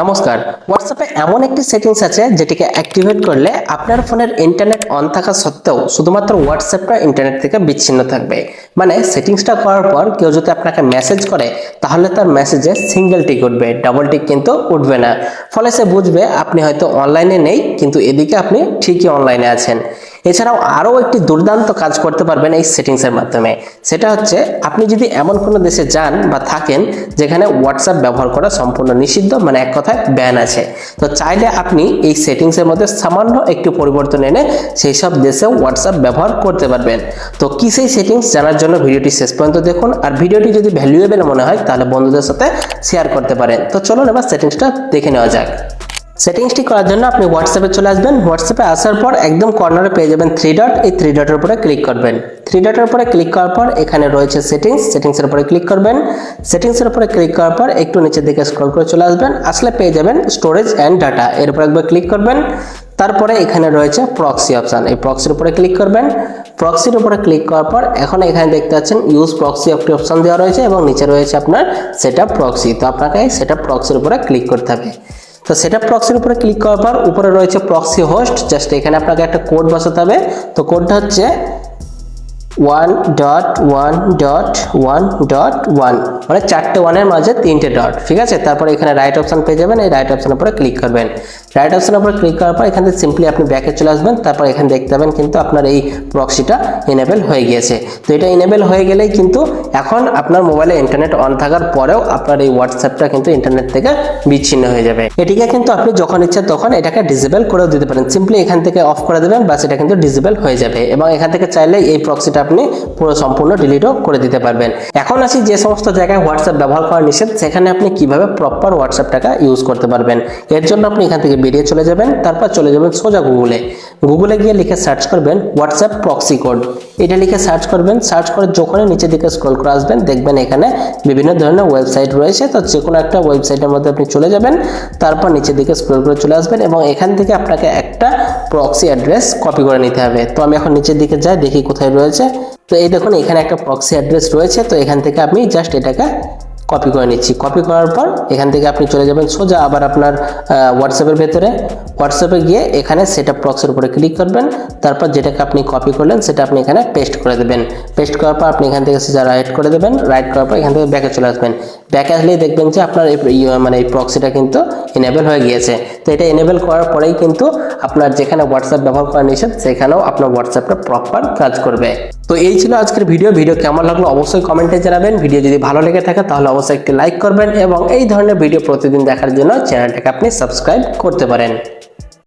নমস্কার। হোয়াটসঅ্যাপে এমন একটি সেটিংস আছে যেটিকে অ্যাক্টিভেট করলে আপনার ফোনের ইন্টারনেট অন থাকা সত্ত্বেও শুধুমাত্র হোয়াটসঅ্যাপটা ইন্টারনেট থেকে বিচ্ছিন্ন থাকবে। মানে সেটিংসটা করার পর কেউ যদি আপনাকে মেসেজ করে, তাহলে তার মেসেজে সিঙ্গেল টিক উঠবে ডাবল টিক কিন্তু উঠবে না। ফলে সে বুঝবে আপনি হয়তো অনলাইনে নেই, কিন্তু এদিকে আপনি ঠিকই অনলাইনে আছেন। এছাড়াও আরও একটি দুর্দান্ত কাজ করতে পারবেন এই সেটিংসের মাধ্যমে। সেটা হচ্ছে, আপনি যদি এমন কোনো দেশে যান বা থাকেন যেখানে হোয়াটসঅ্যাপ ব্যবহার করা সম্পূর্ণ নিষিদ্ধ মানে এক কথায় ব্যান আছে। তো চাইলে আপনি এই সেটিংসের মধ্যে সামান্য একটু পরিবর্তন এনে সেই সব দেশেও হোয়াটসঅ্যাপ ব্যবহার করতে পারবেন। তো কি সেই সেটিংস জানার জন্য ভিডিওটি শেষ পর্যন্ত দেখুন। আর ভিডিওটি যদি ভ্যালুয়েবল মনে হয়, তাহলে বন্ধুদের সাথে শেয়ার করতে পারেন। তো চলুন এবার সেটিংসটা দেখে নেওয়া যাক। সেটিংসটি করার জন্য আপনি হোয়াটসঅ্যাপে চলে আসবেন। হোয়াটসঅ্যাপে আসার পর একদম কর্নারে পেয়ে যাবেন থ্রি ডট এই থ্রি ডটের উপরে ক্লিক করবেন। থ্রি ডটের উপরে ক্লিক করার পর এখানে রয়েছে সেটিংস সেটিংসের উপরে ক্লিক করবেন। সেটিংসের উপরে ক্লিক করার পর একটু নিচের দিকে স্ক্রল করে চলে আসবেন। আসলে পেয়ে যাবেন স্টোরেজ অ্যান্ড ডাটা এর উপর একবার ক্লিক করবেন। তারপরে এখানে রয়েছে প্রক্সি অপশান এই প্রক্সির উপরে ক্লিক করবেন। প্রক্সির উপরে ক্লিক করার পর এখন এখানে দেখতে পাচ্ছেন ইউজ প্রক্সি একটি অপশান দেওয়া রয়েছে এবং নিচে রয়েছে আপনার সেট প্রক্সি তো আপনাকে সেট প্রক্সির উপরে ক্লিক করতে হবে। তো সেটা প্রক্সির উপরে ক্লিক করার পর, উপরে রয়েছে প্রক্সি হোস্ট জাস্ট এখানে আপনাকে একটা কোড বসাতে হবে। তো কোডটা হচ্ছে one dot one dot one dot one মানে চারটে ওয়ানের মাঝে তিনটে ডট ঠিক আছে? তারপর এখানে রাইট অপশন পেয়ে যাবেন, এই রাইট অপশনের উপরে ক্লিক করবেন। রাইট অপশনের উপরে ক্লিক করার পর এখান থেকে সিম্পলি আপনি ব্যাকে চলে আসবেন, তারপর এখানে দেখতে পাবেন কিন্তু আপনার এই প্রক্সিটা হয়ে গিয়েছে। তো এটা হয়ে গেলেই কিন্তু এখন আপনার মোবাইলে ইন্টারনেট অন থাকার পরেও আপনার এই হোয়াটসঅ্যাপটা কিন্তু ইন্টারনেট থেকে বিচ্ছিন্ন হয়ে যাবে। এটিকে কিন্তু আপনি যখন ইচ্ছা তখন এটাকে ডিসেবল করেও দিতে পারেন। সিম্পলি এখান থেকে অফ করে দেবেন বাস এটা কিন্তু ডিসেবল হয়ে যাবে। এবং এখান থেকে চাইলে এই প্রক্সিটা আপনি পুরো সম্পূর্ণ ডিলিটও করে দিতে পারবেন। এখন আসি যে সমস্ত জায়গায় হোয়াটসঅ্যাপ ব্যবহার করা নিষেধ, সেখানে আপনি কীভাবে প্রপার হোয়াটসঅ্যাপটাকে ইউজ করতে পারবেন? এর জন্য আপনি এখান থেকে বেরিয়ে চলে যাবেন, তারপর চলে যাবেন সোজা গুগলে গুগলে গিয়ে লিখে সার্চ করবেন হোয়াটসঅ্যাপ প্রক্সি কোড এটা লিখে সার্চ করবেন সার্চ করে যখনই নিচের দিকে স্ক্রল করে আসবেন, দেখবেন এখানে বিভিন্ন ধরনের ওয়েবসাইট রয়েছে। তো যে কোনো একটা ওয়েবসাইটের মধ্যে আপনি চলে যাবেন, তারপর নিচের দিকে স্ক্রল করে চলে আসবেন এবং এখান থেকে আপনাকে একটা প্রক্সি অ্যাড্রেস কপি করে নিতে হবে। তো আমি এখন নিচের দিকে যাই, দেখি কোথায় রয়েছে। তো এই দেখুন, এখানে একটা প্রক্সি অ্যাড্রেস রয়েছে, তো এখান থেকে আপনি জাস্ট এটাকে কপি করে নিচ্ছি। কপি করার পর এখান থেকে আপনি চলে যাবেন সোজা আবার আপনার হোয়াটসঅ্যাপের ভেতরে। হোয়াটসঅ্যাপে গিয়ে এখানে সেট আপ প্রক্সের উপরে ক্লিক করবেন। তারপর যেটাকে আপনি কপি করলেন, সেটা আপনি এখানে পেস্ট করে দেবেন। পেস্ট করার পর আপনি এখান থেকে সেটা রাইট করে দেবেন। রাইট করার পর এখান থেকে ব্যাকে চলে আসবেন। ব্যাকে আসলেই দেখবেন যে আপনার এই মানে এই প্রক্সিটা কিন্তু এনেবেল হয়ে গিয়েছে। তো এটা এনেবেল করার পরেই কিন্তু আপনার যেখানে হোয়াটসঅ্যাপ ব্যবহার করা নিষেধ, সেখানেও আপনার হোয়াটসঅ্যাপটা প্রপার কাজ করবে। তো এই ছিল আজকের ভিডিও। ভিডিও কেমন লাগল অবশ্যই কমেন্টে জানাবেন। ভিডিও যদি ভালো লেগে থাকে তাহলে অবশ্যই একটি লাইক করবেন এবং এই ধরনের ভিডিও প্রতিদিন দেখার জন্য চ্যানেলটাকে আপনি সাবস্ক্রাইব করতে পারেন।